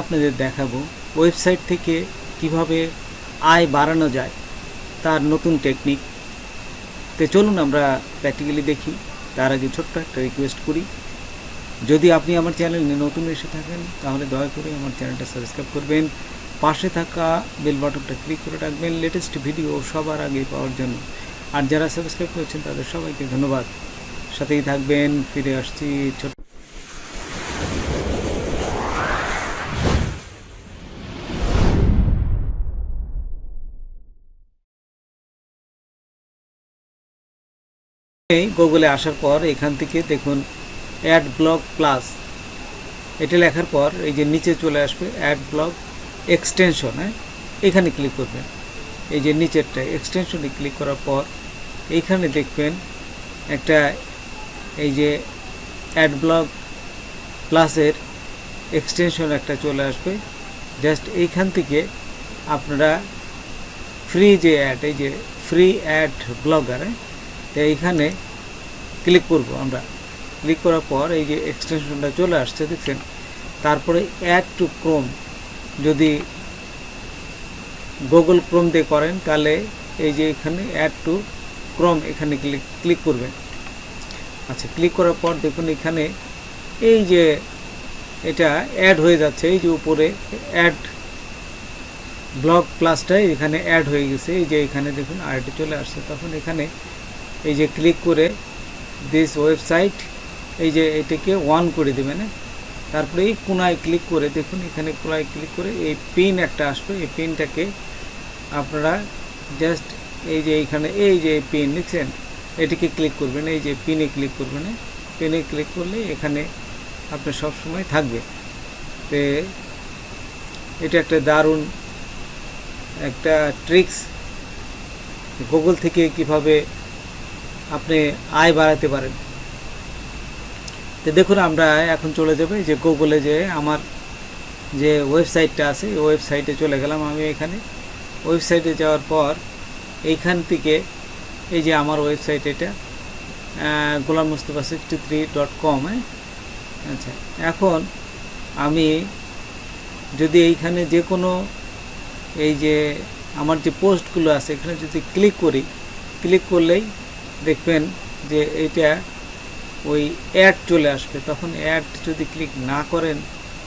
আপনাদের দেখাবো ওয়েবসাইট থেকে কীভাবে আয় বাড়ানো যায়, তার নতুন টেকনিক তো চলুন আমরা প্র্যাকটিক্যালি দেখি। তার আগে ছোট্ট একটা রিকোয়েস্ট করি। যদি আপনি আমার চ্যানেলে নতুন এসে থাকেন, তাহলে দয়া করে আমার চ্যানেলটা সাবস্ক্রাইব করবেন। পাশে থাকা বেল বাটনটা ক্লিক করে রাখবেন। লেটেস্ট ভিডিও সবার আগে পাওয়ার জন্য। আর যারা সাবস্ক্রাইব করেছেন, তাদের সবাইকে ধন্যবাদ। সাথেই থাকবেন, ফিরে আসছি ছোট গুগলে আসার পর এখান থেকে দেখুন অ্যাড ব্লগ প্লাস এটা লেখার পর এই যে নিচে চলে আসবে অ্যাড ব্লগ এক্সটেনশন হ্যাঁ? এখানে ক্লিক করবেন। এই যে নিচেরটা এক্সটেনশনে ক্লিক করার পর এইখানে দেখবেন একটা এই যে অ্যাড ব্লগ প্লাসের এক্সটেনশন একটা চলে আসবে। জাস্ট এইখান থেকে আপনারা ফ্রি যে অ্যাড এই যে ফ্রি অ্যাড ব্লগার হ্যাঁ? এইখানে ক্লিক করব আমরা। ক্লিক করার পর এই যে এক্সটেনশনটা চলে আসছে, দেখছেন? তারপরে অ্যাড টু ক্রোম যদি গুগল ক্রোম দিয়ে করেন, তাহলে এই যে এখানে অ্যাড টু ক্রোম এখানে ক্লিক ক্লিক করবেন। আচ্ছা ক্লিক করার পর দেখুন এখানে এই যে এটা অ্যাড হয়ে যাচ্ছে, এই যে উপরে অ্যাড ব্লগ প্লাসটাই এখানে অ্যাড হয়ে গেছে। এই যে এখানে দেখুন আরটি চলে আসছে। তখন এখানে এই যে ক্লিক করে দিস ওয়েবসাইট এই যে এটাকে ওয়ান করে দেবেন হ্যাঁ? তারপরে এই কোনায় ক্লিক করে দেখুন, এখানে কোনায় ক্লিক করে এই পিন একটা আসবে। এই পিনটাকে আপনারা জাস্ট এই যে এইখানে, এই যে পিন লিখছেন এটিকে ক্লিক করবেন, এই যে পিনে ক্লিক করবেন পিনে ক্লিক করলে এখানে আপনার সব সময় থাকবে। তো এটা একটা দারুণ একটা ট্রিক্স গুগল থেকে কীভাবে আপনি আয় বাড়াতে পারেন। তো দেখুন, আমরা এখন চলে যাবে যে গুগলে যে আমার যে ওয়েবসাইটটা আছে, এই ওয়েবসাইটে চলে গেলাম আমি এখানে। ওয়েবসাইটে যাওয়ার পর এইখান থেকে এই যে আমার ওয়েবসাইট এটা Golam Mustafa sixty three dot com আচ্ছা এখন আমি যদি এইখানে যে কোনো এই যে আমার যে পোস্টগুলো আছে, এখানে যদি ক্লিক করি, ক্লিক করলেই দেখবেন যে এইটা ওই অ্যাড চলে আসবে। তখন অ্যাড যদি ক্লিক না করেন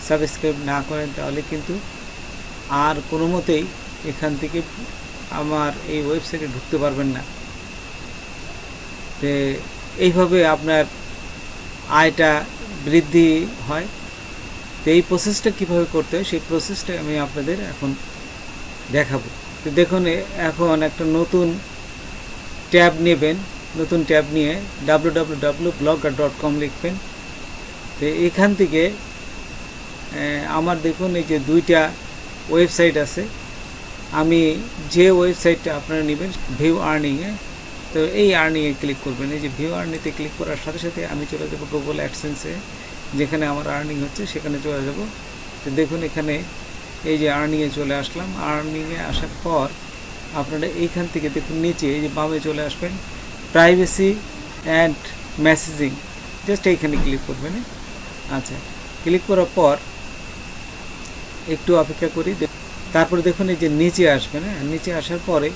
সাবস্ক্রাইব না করেন, তাহলে কিন্তু আর কোনো মতেই এখান থেকে আমার এই ওয়েবসাইটে ঢুকতে পারবেন না। তো এইভাবে আপনার আয়টা বৃদ্ধি হয়। তো এই প্রসেসটা কীভাবে করতে হয়, সেই প্রসেসটা আমি আপনাদের এখন দেখাবো। তো দেখুন এখন একটা নতুন ট্যাব নেবেন। নতুন ট্যাব নিয়ে W W W blogger dot com লিখবেন। তো এখান থেকে আমার দেখুন এই যে দুইটা ওয়েবসাইট আছে। আমি যে ওয়েবসাইটটা আপনারা নেবেন ভিউ আর্নিংয়ে তো এই আর্নিংয়ে ক্লিক করবেন। এই যে ভিউ আর্নিংতে ক্লিক করার সাথে সাথে আমি চলে যাব গুগল অ্যাডসেন্সে যেখানে আমার আর্নিং হচ্ছে, সেখানে চলে যাব। তো দেখুন এখানে এই যে আর্নিংয়ে চলে আসলাম। আর্নিংয়ে আসার পর আপনারা এইখান থেকে দেখুন নিচে, এই যে বামে চলে আসবেন। প্রাইভেসি অ্যান্ড মেসেজিং জাস্ট এইখানে ক্লিক করবেন? আচ্ছা ক্লিক করার পর একটু অপেক্ষা করি। তারপরে দেখুন এই যে নিচে আসবেন হ্যাঁ নিচে আসার পরে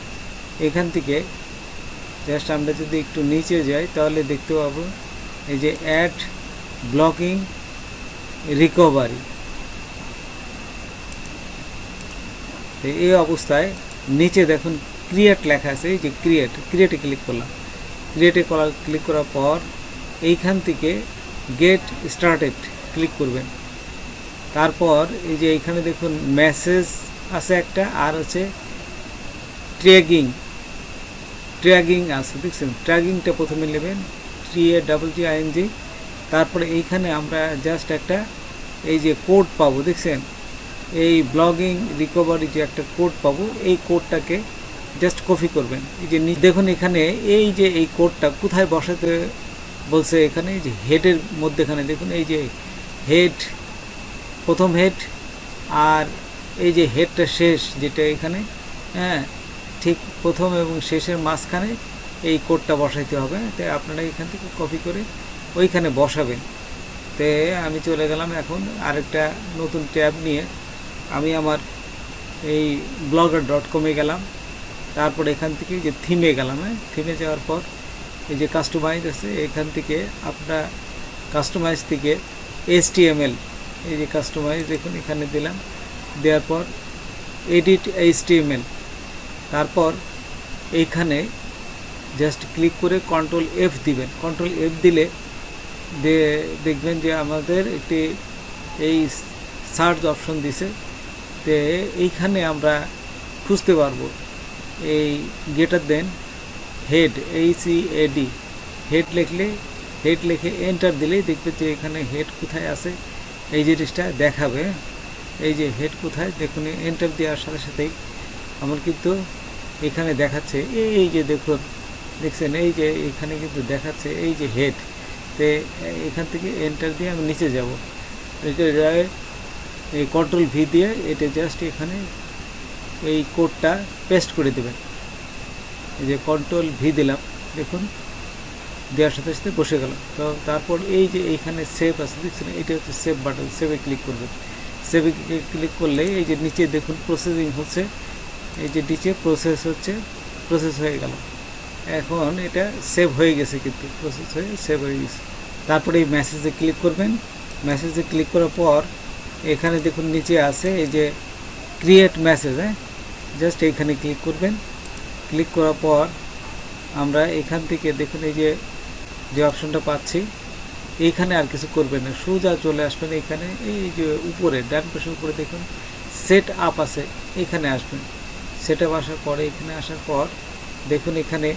এখান থেকে জাস্ট আমরা যদি একটু নিচে যাই, তাহলে দেখতে পাবো এই যে অ্যাড ব্লকিং রিকভারি এই অবস্থায় নিচে দেখুন ক্রিয়েট লেখা আছে। এই যে ক্রিয়েট ক্রিয়েটে ক্লিক করলাম। ক্রিয়েটে করা ক্লিক করার পর এইখান থেকে গেট স্টার্টেড ক্লিক করবেন। তারপর এই যে এইখানে দেখুন মেসেজ আছে একটা, আর আছে ট্র্যাগিং ট্র্যাগিং আছে, দেখছেন? ট্র্যাগিংটা প্রথমে নেবেন three A double G I N G তারপরে এইখানে আমরা জাস্ট একটা এই যে কোড পাবো, দেখছেন? এই ব্লগিং রিকভারি যে একটা কোড পাবো, এই কোডটাকে জাস্ট কপি করবেন। এই যে দেখুন এখানে এই যে এই কোডটা কোথায় বসাতে বলছে এখানে, এই যে হেডের মধ্যেখানে দেখুন, এই যে হেড প্রথম হেড আর এই যে হেডটা শেষ যেটা এখানে হ্যাঁ ঠিক প্রথম এবং শেষের মাঝখানে এই কোডটা বসাইতে হবে। তাই আপনারা এখান থেকে কপি করে ওইখানে বসাবেন। তে আমি চলে গেলাম এখন আরেকটা নতুন ট্যাব নিয়ে। আমি আমার এই ব্লগার ডট কমে গেলাম। তারপর এখান থেকে যে থিমে গেলাম হ্যাঁ? থিমে যাওয়ার পর এই যে কাস্টমাইজ আছে, এখান থেকে আপনার কাস্টমাইজ থেকে এস এই যে কাস্টমাইজ দেখুন, এখানে দিলাম। দেওয়ার পর এডিট এইচ তারপর এইখানে জাস্ট ক্লিক করে কন্ট্রোল এফ দিবেন। কন্ট্রোল এফ দিলে দেখবেন যে আমাদের একটি এই সার্চ অপশন দিছে, তে এইখানে আমরা খুঁজতে পারব। এই গেটার দেন হেড এই সি এডি হেড লিখলে, হেড লিখে এন্টার দিলেই দেখবে যে এখানে হেড কোথায় আছে, এই জিনিসটা দেখাবে, এই যে হেড কোথায়, দেখুন এন্টার দেওয়ার সাথে সাথেই আমার কিন্তু এখানে দেখাচ্ছে, এই যে দেখুন, দেখছেন, এই যে এখানে কিন্তু দেখাচ্ছে এই যে হেড, তে এখান থেকে এন্টার দিয়ে আমি নিচে যাব। কন্ট্রোল ভি দিয়ে এটা জাস্ট এখানে এই কোডটা পেস্ট করে দেবেন। এই যে কন্ট্রোল ভি দিলাম, দেখুন, দেওয়ার সাথে সাথে বসে গেল। তো তারপর এই যে এইখানে সেভ আছে, দেখছেন? এটা হচ্ছে সেভ বাটন সেভে ক্লিক করবেন। সেভে ক্লিক করলে এই যে নিচে দেখুন প্রসেসিং হচ্ছে। এই যে নিচে প্রসেস হচ্ছে প্রসেস হয়ে গেল। এখন এটা সেভ হয়ে গেছে কিন্তু প্রসেস হয়ে সেভ হয়ে গেছে। তারপরে এই মেসেজে ক্লিক করবেন। মেসেজে ক্লিক করার পর, এখানে দেখুন নিচে আছে এই যে ক্রিয়েট মেসেজ হ্যাঁ? জাস্ট এইখানে ক্লিক করবেন। ক্লিক করার পর আমরা এখান থেকে দেখুন এই যে যে অপশনটা পাচ্ছি, এইখানে আর কিছু করবেন না। সোজা চলে আসবেন এখানে, এই যে উপরে, ডান পাশে উপরে দেখুন সেট আপ আছে, এখানে আসবেন। সেট আপ আসার পরে, এখানে আসার পর দেখুন এখানে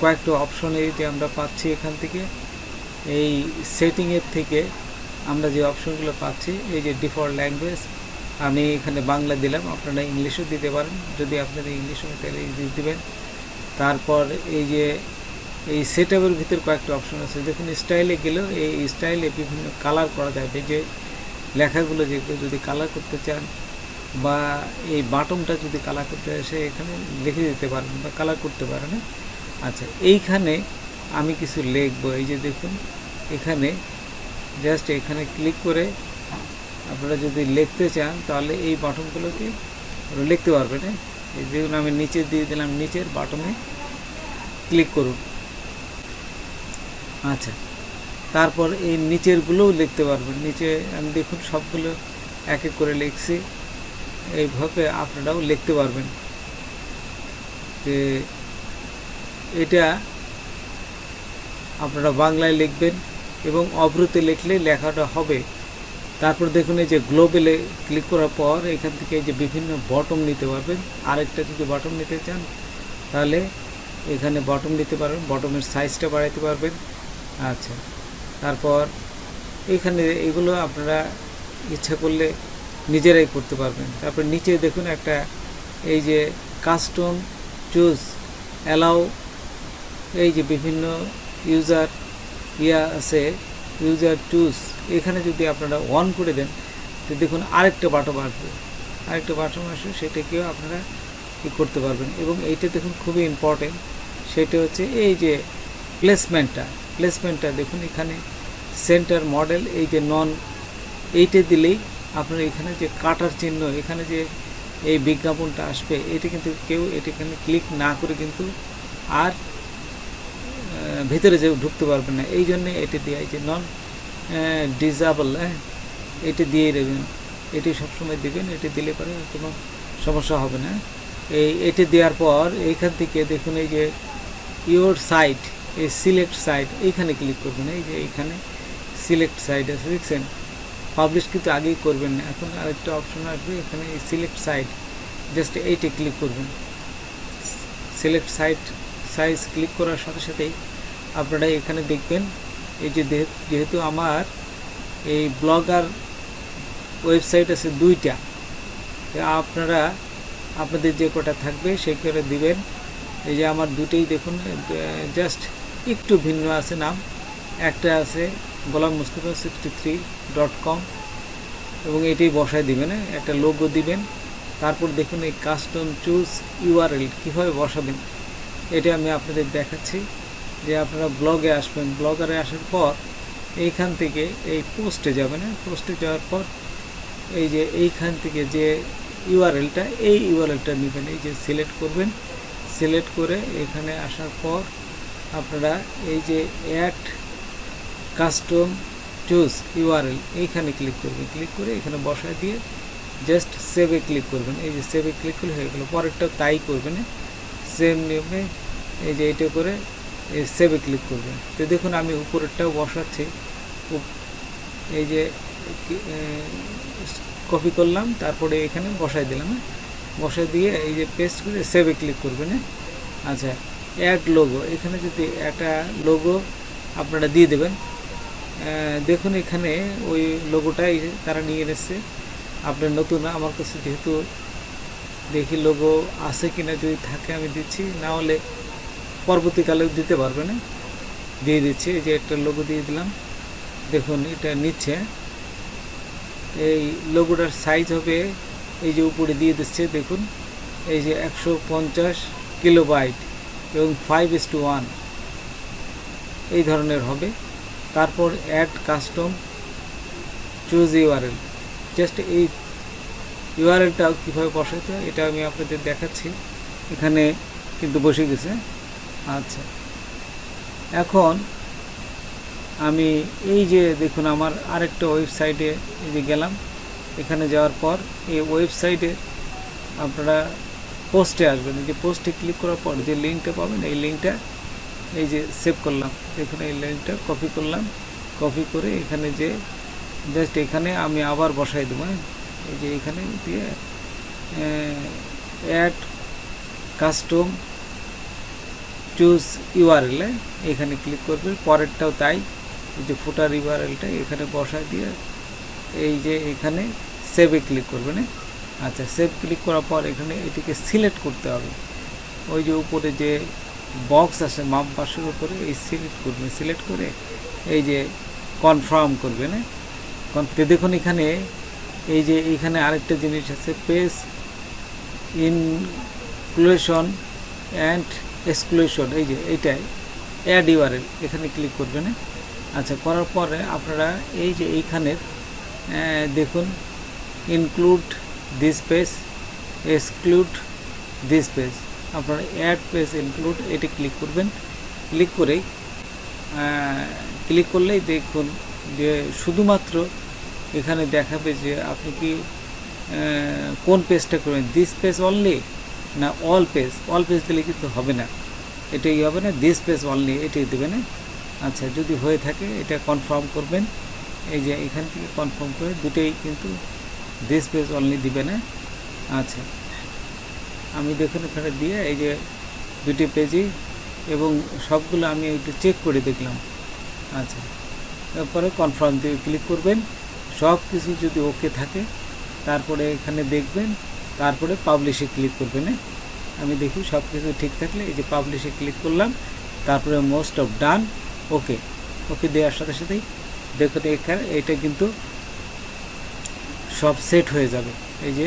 কয়েকটা অপশন এই যে আমরা পাচ্ছি এখান থেকে। এই সেটিংয়ের থেকে আমরা যে অপশনগুলো পাচ্ছি, এই যে ডিফল্ট ল্যাঙ্গুয়েজ আমি এখানে বাংলা দিলাম, আপনারা ইংলিশও দিতে পারেন। যদি আপনারা ইংলিশ হয় তাহলে ইংলিশ দেবেন। তারপর এই যে, এই সেট আপের ভিতর কয়েকটা অপশন আছে। দেখুন স্টাইলে গেলেও এই স্টাইলে বিভিন্ন কালার করা যাবে যে লেখাগুলো যেগুলো যদি কালার করতে চান বা এই বাটনটা যদি কালার করতে আসে এখানে লিখে দিতে পারেন বা কালার করতে পারেন? আচ্ছা এইখানে আমি কিছু লিখব। এই যে দেখুন, এখানে জাস্ট এখানে ক্লিক করে আপনারা যদি লিখতে চান, তাহলে এই বাটনগুলোকে লিখতে পারবেন হ্যাঁ? দেখুন আমি নিচে দিয়ে দিলাম, নিচের বাটনে ক্লিক করুন। আচ্ছা তারপর এই নিচেরগুলোও লিখতে পারবেন। নিচে আমি দেখুন সবগুলো এক এক করে লিখছি। এইভাবে আপনারাও লিখতে পারবেন। যে এটা আপনারা বাংলায় লিখবেন এবং অবরুতে লিখলে লেখাটা হবে। তারপর দেখুন এই যে গ্লোবেলে ক্লিক করার পর এখান থেকে এই যে বিভিন্ন বটম নিতে পারবেন। আরেকটা যদি বটম নিতে চান, তাহলে এখানে বটম নিতে পারবেন বটমের সাইজটা বাড়াইতে পারবেন। আচ্ছা তারপর এখানে এগুলো আপনারা ইচ্ছা করলে নিজেরাই করতে পারবেন। তারপর নিচে দেখুন একটা এই যে কাস্টম চুজ অ্যালাউ এই যে বিভিন্ন ইউজার ইয়া আছে ইউজার চুজ এখানে যদি আপনারা অন করে দেন, তো দেখুন আরেকটা বাটন আসবে। আরেকটা বাটন আসবে সেটাকেও আপনারা ই করতে পারবেন। এবং এইটা দেখুন খুবই ইম্পর্টেন্ট সেটা হচ্ছে এই যে প্লেসমেন্টটা প্লেসমেন্টটা দেখুন এখানে সেন্টার মডেল এই যে নন এইটা দিলেই আপনার এখানে যে কাটার চিহ্ন, এখানে যে এই বিজ্ঞাপনটা আসবে, এটা কিন্তু কেউ এটা এখানে ক্লিক না করে কিন্তু আর ভিতরে যে ঢুকতে পারবেন না। এই জন্যে এটি দেওয়া যে নন ডিজাবল হ্যাঁ। এটি দিয়েই দেবেন। এটি সবসময় দিবেন, এটি দিলে পরে কোনো সমস্যা হবে না। এই, এটি দেওয়ার পর এইখান থেকে দেখুন এই যে ইওর সাইট এই সিলেক্ট সাইট এইখানে ক্লিক করবেন। এই যে এইখানে সিলেক্ট সাইট আছে, দেখছেন? পাবলিশ কিন্তু আগেই করবেন না। এখন আরেকটা অপশন আসবে, এখানে এই সিলেক্ট সাইট জাস্ট এইটে ক্লিক করবেন। সিলেক্ট সাইট সাইজ ক্লিক করার সাথে সাথেই আপনারা এখানে দেখবেন এই যে যেহেতু আমার এই ব্লগার ওয়েবসাইট আছে দুইটা আপনারা, আপনাদের যে কটা থাকবে সেই করে দিবেন। এই যে আমার দুটোই দেখুন জাস্ট একটু ভিন্ন আছে নাম। একটা আছে Golam Mustafa sixty three dot com এবং এটাই বসায় দিবেন হ্যাঁ? একটা লোগো দিবেন। তারপর দেখুন এই কাস্টম চুজ ইউআরএল কীভাবে বসাবেন, এটা আমি আপনাদের দেখাচ্ছি। যে আপনারা ব্লগে আসবেন, ব্লগারে আসার পর এইখান থেকে এই পোস্টে যাবেন হ্যাঁ? পোস্টে যাওয়ার পর এই যে এইখান থেকে যে ইউআরএলটা, এই ইউআরএলটা নেবেন, এই যে সিলেক্ট করবেন। সিলেক্ট করে এখানে আসার পর আপনারা এই যে অ্যাড কাস্টম চুজ ইউআরএল, এইখানে ক্লিক করবেন। ক্লিক করে এখানে বসায় দিয়ে জাস্ট সেভে ক্লিক করবেন। এই যে সেভে ক্লিক করলে হয়ে গেলো। পরেরটা তাই করবেন সেম নিয়মে এই যে এটা করে সেভে ক্লিক করবেন তো দেখুন আমি উপরেরটাও বসাচ্ছি এই যে কপি করলাম, তারপরে এখানে বসাই দিলাম হ্যাঁ? বসাই দিয়ে এই যে পেস্ট করে সেভে ক্লিক করবেন হ্যাঁ? আচ্ছা অ্যাড লোগো এখানে যদি একটা লোগো আপনারা দিয়ে দেবেন দেখুন এখানে ওই লোগোটাই তারা নিয়ে এসেছে আপনার নতুন, আমার কাছে যেহেতু দেখি লোগো আছে কিনা যদি থাকে আমি দিচ্ছি, না হলে পরবর্তীকালেও দিতে পারবে না। দিয়ে দিচ্ছি, এই যে একটা লোগো দিয়ে দিলাম। দেখুন, এটা নিচ্ছে। এই লোগোটার সাইজ হবে, এই যে উপরে দিয়ে দিচ্ছে, দেখুন। এই যে একশো পঞ্চাশ কিলোবাইট এবং ফাইভ ইস টু ওয়ান এই ধরনের হবে। তারপর add custom choose URL just এই ইউআরএলটা কীভাবে বসাতে এটা আমি আপনাদের দেখাচ্ছি। এখানে কিন্তু বসে গেছে। আচ্ছা। এখন আমি এই যে দেখুন আমার আরেকটা ওয়েবসাইটে এই যে গেলাম, এখানে যাওয়ার পর এই ওয়েবসাইটে আপনারা পোস্টে আসবেন। এই যে পোস্টে ক্লিক করার পর যে লিঙ্কটা পাবেন, এই লিঙ্কটা এই যে সেভ করলাম। দেখুন এই লিঙ্কটা কপি করলাম কপি করে এখানে যে জাস্ট এখানে আমি আবার বসাই দেবো হ্যাঁ? এই যে এখানে দিয়ে অ্যাড কাস্টম চুজ ইউআরএল এখানে ক্লিক করবে, পরেরটাও তাই, এই যে ফুটার ইউআরএলটা এখানে বসায় দিয়ে, এই যে এখানে সেভে ক্লিক করবে না? আচ্ছা সেভ ক্লিক করার পর এখানে এটিকে সিলেক্ট করতে হবে। ওই যে উপরে যে বক্স আছে মাপ পাশের উপরে, এই সিলেক্ট করবে। সিলেক্ট করে এই যে কনফার্ম করবে না? কন- তো দেখুন এখানে, এই যে এখানে আরেকটা জিনিস আছে পেজ ইনক্লুশন অ্যান্ড এক্সক্লুশন এই যে এইটাই অ্যাড ইউআরএল এখানে ক্লিক করবেন? আচ্ছা করার পরে আপনারা এই যে এইখানের দেখুন include this page exclude this page আপনারা অ্যাড পেজ ইনক্লুড এটি ক্লিক করবেন। ক্লিক করেই ক্লিক করলেই দেখুন যে শুধুমাত্র এখানে দেখাবে যে আপনি কি কোন পেজটা করবেন? দিস পেজ অনলি না অল পেজ অল পেজ দিলে কিন্তু হবে না। এটাই হবে না দিস পেজ অনলি এটাই দেবে না আচ্ছা যদি হয়ে থাকে, এটা কনফার্ম করবেন। এই যে এখান থেকে কনফার্ম করে দুটোই কিন্তু দিস পেজ অনলি দিবে না আচ্ছা। আমি দেখুন এখানে দিয়ে এই যে দুটি পেজই এবং সবগুলো আমি একটু চেক করে দেখলাম। আচ্ছা। তারপরে কনফার্ম দিয়ে ক্লিক করবেন। সব কিছু যদি ওকে থাকে, তারপরে এখানে দেখবেন তারপরে পাবলিশে ক্লিক করবেন? আমি দেখি সব কিছু ঠিক থাকলে এই যে পাবলিশে ক্লিক করলাম, তারপরে মোস্ট অফ ডান ওকে ওকে দেওয়ার সাথে সাথেই দেখুন এখানে এটা কিন্তু সব সেট হয়ে যাবে। এই যে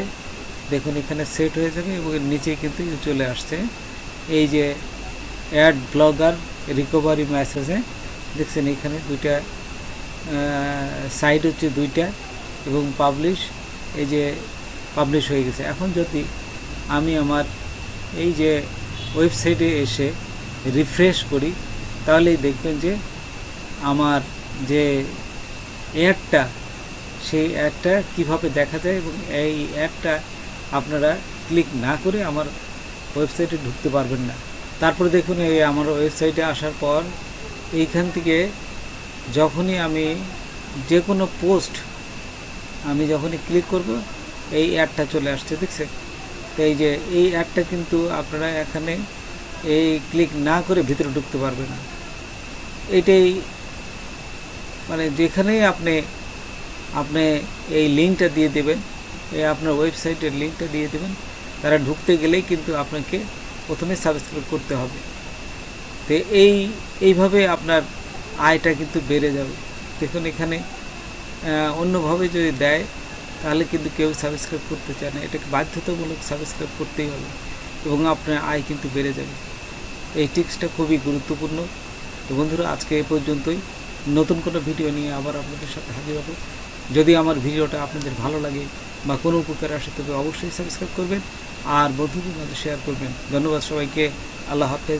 দেখুন এখানে সেট হয়ে যাবে এবং নিচে কিন্তু চলে আসছে। এই যে অ্যাড ব্লগার রিকভারি মেসেজে দেখছেন এখানে দুইটা সাইড হচ্ছে দুইটা এবং পাবলিশ এই যে পাবলিশ হয়ে গেছে। এখন যদি আমি আমার এই যে ওয়েবসাইটে এসে রিফ্রেশ করি, তাহলেই দেখবেন যে আমার যে অ্যাডটা সেই অ্যাডটা কীভাবে দেখা যায় এবং এই অ্যাডটা আপনারা ক্লিক না করে আমার ওয়েবসাইটে ঢুকতে পারবেন না। তারপরে দেখুন, এই আমার ওয়েবসাইটে আসার পর এইখান থেকে যখনই আমি যে কোনো পোস্ট আমি যখনই ক্লিক করব এই অ্যাডটা চলে আসছে, দেখছে? তো এই যে, এই অ্যাডটা কিন্তু আপনারা এখানে এই ক্লিক না করে ভিতরে ঢুকতে পারবেন না। এইটাই মানে যেখানেই আপনি আপনি এই লিঙ্কটা দিয়ে দেবেন, এই আপনার ওয়েবসাইটের লিঙ্কটা দিয়ে দেবেন, তারা ঢুকতে গেলেই কিন্তু আপনাকে প্রথমে সাবস্ক্রাইব করতে হবে। তো এই, এইভাবে আপনার আয়টা কিন্তু বেড়ে যাবে। দেখুন এখানে অন্যভাবে যদি দেয় তাহলে কিন্তু কেউ সাবস্ক্রাইব করতে চায় না। এটাকে বাধ্যতামূলক সাবস্ক্রাইব করতেই হবে এবং আপনার আয় কিন্তু বেড়ে যাবে। এই টিক্সটা খুবই গুরুত্বপূর্ণ। তো বন্ধুরা, আজকে এ পর্যন্তই। নতুন কোনো ভিডিও নিয়ে আবার আপনাদের সাথে হাজির হব। যদি আমার ভিডিওটা আপনাদের ভালো লাগে বা কোনো উপকার আসে, তবে অবশ্যই সাবস্ক্রাইব করবেন। আর বন্ধুদের মাঝে শেয়ার করবেন। ধন্যবাদ সবাইকে। আল্লাহ হাফেজ।